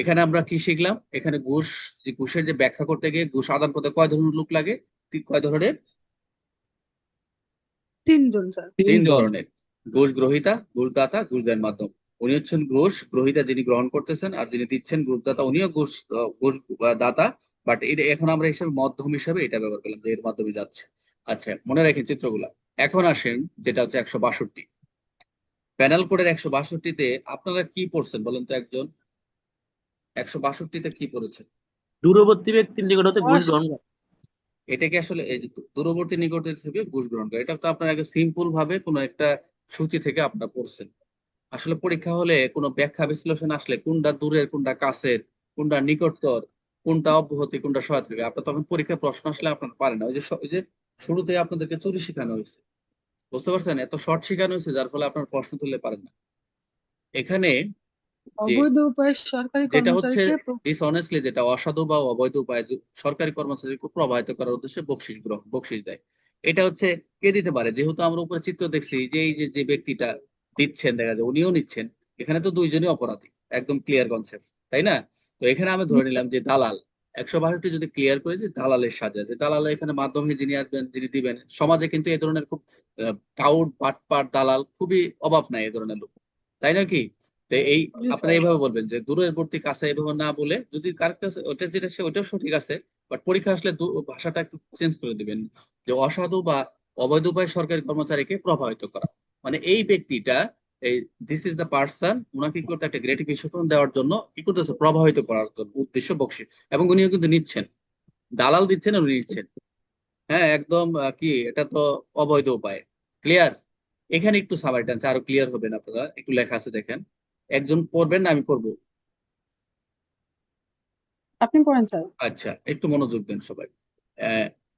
এখানে আমরা কি শিখলাম? এখানে ঘুষ যে ঘুষের যে ব্যাখ্যা করতে গিয়ে ঘুষ আদান করতে কয় ধরনের লোক লাগে? কয় ধরনের? তিনজন তিন ধরনের। ঘুষ গ্রহিতা ঘুষদাতা ঘুষ দেওয়ার মাধ্যম। উনি হচ্ছেন ঘুষ গ্রহিতা যিনি গ্রহণ করতেছেন আর যিনি দিচ্ছেন ঘুষদাতা উনিও ঘুষ ঘুষ দাতা। বাট এটা এখন আমরা হিসাবে মাধ্যম হিসাবে এটা ব্যবহার করলাম যে এর মাধ্যমে যাচ্ছে। আচ্ছা মনে রাখেন চিত্রগুলা। এখন আসেন যেটা হচ্ছে একশো বাষট্টি। প্যানেল কোডের একশো বাষট্টিতে আপনারা কি পড়ছেন বলেন তো একজন? একশো বাষট্টিতে কি পড়েছেন দূরবর্তী ব্যক্তির নিকট হতে ঘুষ গ্রহণ করা। এটা কি আসলে এই দূরবর্তী নিকটে থেকে ঘুষ গ্রহণ করে। এটা তো আপনার আগে সিম্পল ভাবে কোনো একটা সূচি থেকে আপনারা পড়ছেন। আসলে পরীক্ষা হলে কোনো ব্যাখ্যা বিশ্লেষণ আসলে কোনটা দূরের কোনটা কাছের কোনটা নিকটতর কোনটা অব্যাহতি কোনটা সহায়তা আপনার তখন পরীক্ষায় প্রশ্ন আসলে আপনার পারেন না। ওই যে ওই যে শুরুতে আপনাদেরকে চুরি শেখানো হয়েছে। বুঝতে পারছেন? এত শর্ট শেখানো হয়েছে যার ফলে আপনার প্রশ্ন তুলতে পারেন না। এখানে অবৈধ উপায়ে সরকারি যেটা হচ্ছে কর্মচারীকে প্র- ডিসঅনেস্টলি যেটা অসাধু বা অবৈধ উপায়ে যে সরকারি কর্মচারীকে প্রভাবিত করার উদ্দেশ্যে বকশিস গ্রহণ বকশিস দেয়। এটা হচ্ছে কে দিতে পারে? যেহেতু আমরা উপরে চিত্র দেখছি যে এই যে যে ব্যক্তিটা দিচ্ছেন দেখা যায় উনিও নিচ্ছেন এখানে তো দুইজনই অপরাধী একদম ক্লিয়ার কনসেপ্ট তাই না? তো এখানে আমি ধরে নিলাম যে দালাল একশো বাষট্টি যদি ক্লিয়ার করে যে দালালের সাজা যে দালাল এখানে মাধ্যমে যিনি আসবেন যিনি দিবেন সমাজে কিন্তু এই ধরনের খুব টাউট বাটপাট দালাল খুবই অভাব নাই এই ধরনের লোক তাই না কি? তো এই আপনারা এইভাবে বলবেন যে দূরবর্তী কাছে এইভাবে না বলে যদি কার কাছে ওটা যেটা সে ওটাও সঠিক আছে বাট পরীক্ষা আসলে ভাষাটা একটু চেঞ্জ করে দিবেন যে অসাধু বা অবৈধ উপায় সরকারি কর্মচারীকে প্রভাবিত করা। মানে এই ব্যক্তিটা এই দিস ইজ দ্য পার্সন ওনাকে কি করতে একটা গ্রেটিফিকেশন দেওয়ার জন্য কি করতেছে? প্রভাবিত করার জন্য উদ্দেশ্য বকশিস এবং উনিও কিন্তু নিচ্ছেন। দালাল দিচ্ছেন উনি নিচ্ছেন। হ্যাঁ একদম কি এটা তো অবৈধ উপায়। ক্লিয়ার এখানে একটু সামারি টানছে আরও ক্লিয়ার হবেন আপনারা। একটু লেখা আছে দেখেন। একজন পড়বেন না আমি পড়ব। আপনি পড়েন স্যার। আচ্ছা একটু মনোযোগ দেন সবাই।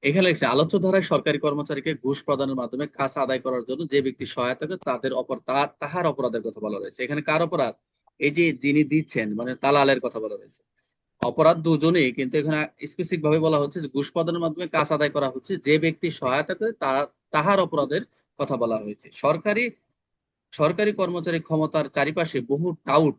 এখানে লিখছে আলোচ্য ধারায় সরকারি কর্মচারীকে ঘুষ প্রদানের মাধ্যমে কাজ আদায় করার জন্য যে ব্যক্তি সহায়তা করে তাদের অপর তাহার অপরাধের কথা বলা রয়েছে। এখানে কার অপরাধ? এই যে যিনি দিচ্ছেন মানে দালালের কথা বলা রয়েছে। অপরাধ দুজনেই কিন্তু এখানে স্পেসিফিক ভাবে বলা হচ্ছে যে ঘুষ প্রদানের মাধ্যমে কাজ আদায় করা হচ্ছে যে ব্যক্তি সহায়তা করে তা তাহার অপরাধের কথা বলা হয়েছে। সরকারি সরকারি কর্মচারী ক্ষমতার চারিপাশে বহু টাউট,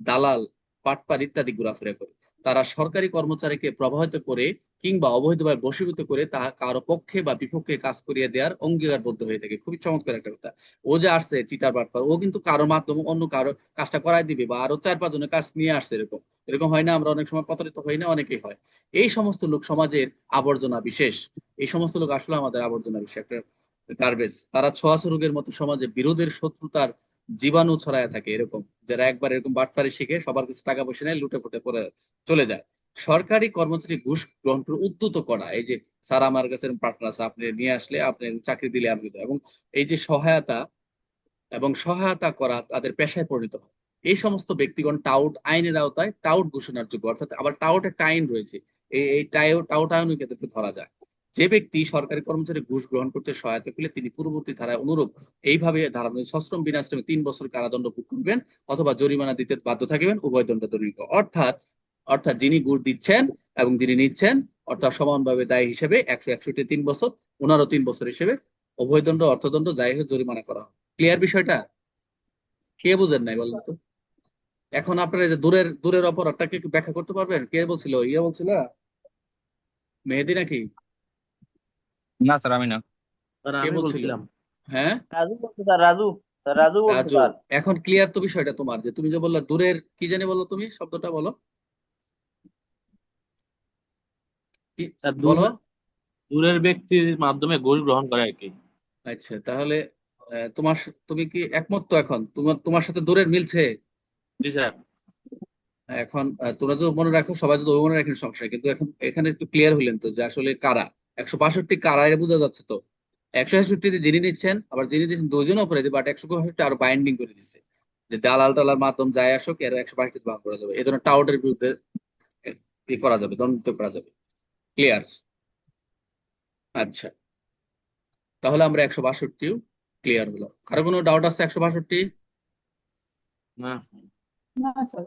দালাল পাটপার ইত্যাদি ঘোরাফেরা করে। তারা সরকারি কর্মচারীকে প্রভাবিত করে কিংবা অবৈধভাবে বশীভূত করে তাহা কারও পক্ষে বা বিপক্ষে কাজ করিয়ে দেওয়ার অঙ্গীকারবদ্ধ হয়ে থাকে। খুবই চমৎকার একটা কথা। ও যে আসছে চিটার বাটপার ও কিন্তু কারও মাধ্যমে অন্য কারও কাজটা করাই দিবে বা আরও চার পাঁচজনের কাজ নিয়ে আসছে এরকম। এরকম হয় না, আমরা অনেক সময় প্রতারিত হই না, অনেকেই হয়। এই সমস্ত লোক সমাজের আবর্জনা বিশেষ। এই সমস্ত লোক আসলে আমাদের আবর্জনা বিশেষ একটা গার্বেজ তারা ছোঁয়াচে রোগের মতো সমাজে বিরোধের শত্রুতার জীবাণু ছড়ায় থাকে এরকম। যারা একবার এরকম বাটপারি শিখে সবার কাছে টাকা পয়সা নেয়, লুটে ফুটে পরে চলে যায়। সরকারি কর্মচারী ঘুষ গ্রহণ করে করা, এই যে স্যার আমার কাছে পার্টনার আছে, আপনি নিয়ে আসলে আপনি চাকরি দিলে আমি। এবং এই যে সহায়তা এবং সহায়তা করা তাদের পেশায় পরিণত হয়। এই সমস্ত ব্যক্তিগণ টাউট আইনের আওতায় টাউট ঘোষণার যোগ্য। অর্থাৎ আবার টাউট একটা আইন রয়েছে। এই টাউট আইনও ক্ষেত্রে ধরা যায়। যে ব্যক্তি সরকারি কর্মচারী ঘুষ গ্রহণ করতে সহায়তা করলে তিনি পূর্ববর্তী ধারায় অনুরূপ এইভাবে ধারা সশ্রম বিনাশ্রমে তিন বছর কারাদণ্ড ভোগ করবেন অথবা জরিমানা দিতে বাধ্য থাকবেন, উভয় দণ্ড দণ্ডিত অর্থাৎ অর্থাৎ যিনি ঘুষ দিচ্ছেন এবং যিনি নিচ্ছেন, অর্থাৎ সমানভাবে দায়ী হিসেবে একশো একষট্টি তিন বছর, ওনারও তিন বছর হিসেবে উভয় দণ্ড অর্থদণ্ড যাই হোক জরিমানা করা ক্লিয়ার বিষয়টা? কে বুঝেন নাই বলেন তো? এখন আপনারা যে দূরের দূরের অপরাধটাকে ব্যাখ্যা করতে পারবেন? কে বলছিল? ইয়ে বলছিল? মেহেদি নাকি? না স্যার আমি না। স্যার কে আমি বলছিল? বলছিলাম। হ্যাঁ? রাজু বলছে স্যার রাজু। স্যার রাজু বলছে রাজু স্যার এখন ক্লিয়ার তো বিষয়টা তোমার যে তুমি যে বললা দূরের কি জানি বলো তুমি শব্দটা বলো। কি? স্যার বলো। দূর- দূরের ব্যক্তির মাধ্যমে ঘুষ গ্রহণ করে আর কি। আচ্ছা তাহলে আহ, তোমার তুমি কি একমত তো এখন? তোমার তোমার সাথে দূরের মিলছে? জি স্যার। এখন তোমরা যদি মনে রাখো সবাই যদি মনে রাখেন সমস্যা কিন্তু এখন এখানে একটু ক্লিয়ার হলেন তো যে আসলে কারা? একশো বাষট্টি কারা এটা বোঝা যাচ্ছে তো। একশো একষট্টিতে যিনি নিচ্ছেন আবার যিনি দিচ্ছেন দুজন অপরাধী বাট একশো বাষট্টি আরও বাইন্ডিং করে দিচ্ছে যে দালাল টালার মাধ্যম যায় আসুক এর একশো বাষট্টি ভাগ করা যাবে। এই ধরনের টাউটের বিরুদ্ধে এ- ই করা যাবে দণ্ডিত করা যাবে। ক্লিয়ার আচ্ছা। তাহলে আমরা একশো বাষট্টিও ক্লিয়ার হলো। কারও কোনো ডাউট আছে একশো বাষট্টি? না না স্যার